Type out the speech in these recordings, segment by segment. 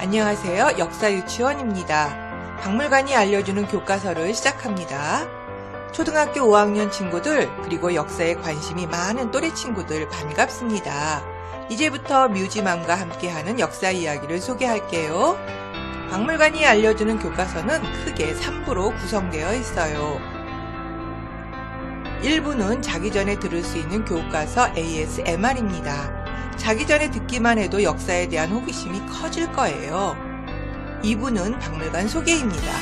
안녕하세요. 역사유치원입니다. 박물관이 알려주는 교과서를 시작합니다. 초등학교 5학년 친구들, 그리고 역사에 관심이 많은 또래 친구들 반갑습니다. 이제부터 뮤지맘과 함께하는 역사 이야기를 소개할게요. 박물관이 알려주는 교과서는 크게 3부로 구성되어 있어요. 1부는 자기 전에 들을 수 있는 교과서 ASMR입니다. 자기 전에 듣기만 해도 역사에 대한 호기심이 커질 거예요. 2부는 박물관 소개입니다.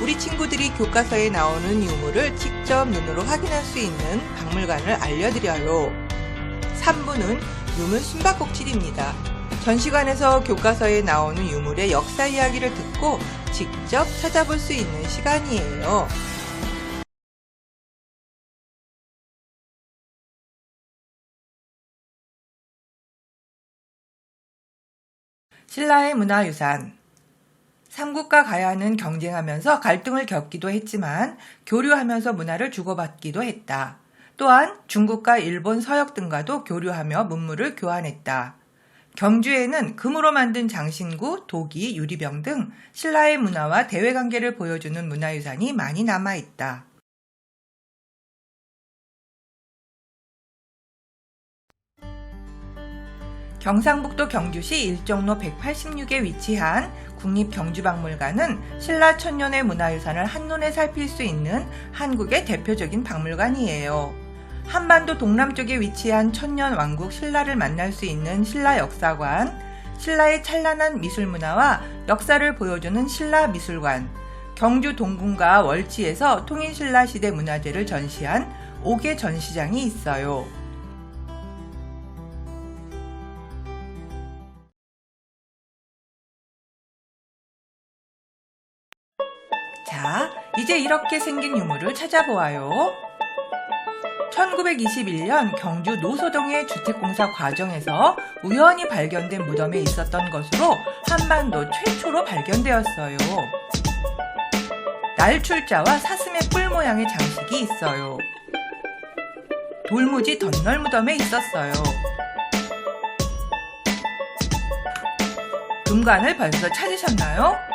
우리 친구들이 교과서에 나오는 유물을 직접 눈으로 확인할 수 있는 박물관을 알려드려요. 3부는 유물 숨바꼭질입니다. 전시관에서 교과서에 나오는 유물의 역사 이야기를 듣고 직접 찾아볼 수 있는 시간이에요. 신라의 문화유산 삼국과 가야는 경쟁하면서 갈등을 겪기도 했지만 교류하면서 문화를 주고받기도 했다. 또한 중국과 일본 서역 등과도 교류하며 문물을 교환했다. 경주에는 금으로 만든 장신구, 도기, 유리병 등 신라의 문화와 대외 관계를 보여주는 문화유산이 많이 남아있다. 경상북도 경주시 일정로 186에 위치한 국립경주박물관은 신라 천년의 문화유산을 한눈에 살필 수 있는 한국의 대표적인 박물관이에요. 한반도 동남쪽에 위치한 천년 왕국 신라를 만날 수 있는 신라 역사관, 신라의 찬란한 미술 문화와 역사를 보여주는 신라 미술관, 경주 동궁과 월지에서 통일신라 시대 문화재를 전시한 5개 전시장이 있어요. 자, 이제 이렇게 생긴 유물을 찾아보아요. 1921년 경주 노소동의 주택공사 과정에서 우연히 발견된 무덤에 있었던 것으로 한반도 최초로 발견되었어요. 날출자와 사슴의 뿔 모양의 장식이 있어요. 돌무지 덧널 무덤에 있었어요. 금관을 벌써 찾으셨나요?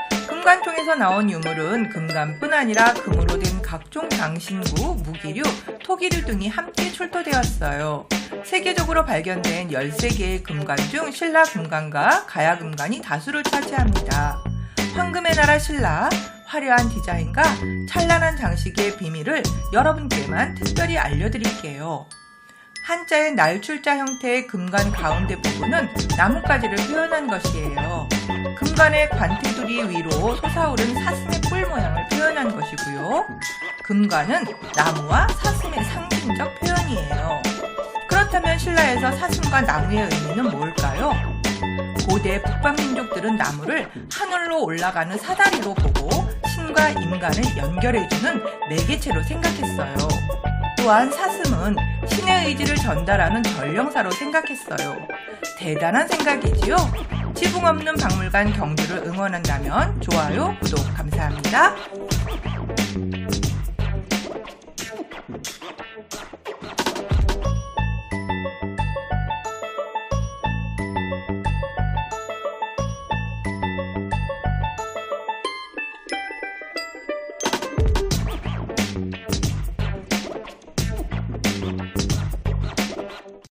금관통에서 나온 유물은 금관뿐 아니라 금으로 된 각종 장신구, 무기류, 토기류 등이 함께 출토되었어요. 세계적으로 발견된 13개의 금관 중 신라 금관과 가야 금관이 다수를 차지합니다. 황금의 나라 신라, 화려한 디자인과 찬란한 장식의 비밀을 여러분께만 특별히 알려드릴게요. 한자의 날출자 형태의 금관 가운데 부분은 나뭇가지를 표현한 것이에요. 금관의 관테두리 위로 솟아오른 사슴의 뿔 모양을 표현한 것이고요. 금관은 나무와 사슴의 상징적 표현이에요. 그렇다면 신라에서 사슴과 나무의 의미는 뭘까요? 고대 북방민족들은 나무를 하늘로 올라가는 사다리로 보고 신과 인간을 연결해주는 매개체로 생각했어요. 또한 사슴은 신의 의지를 전달하는 전령사로 생각했어요. 대단한 생각이지요? 지붕 없는 박물관 경주를 응원한다면 좋아요, 구독 감사합니다.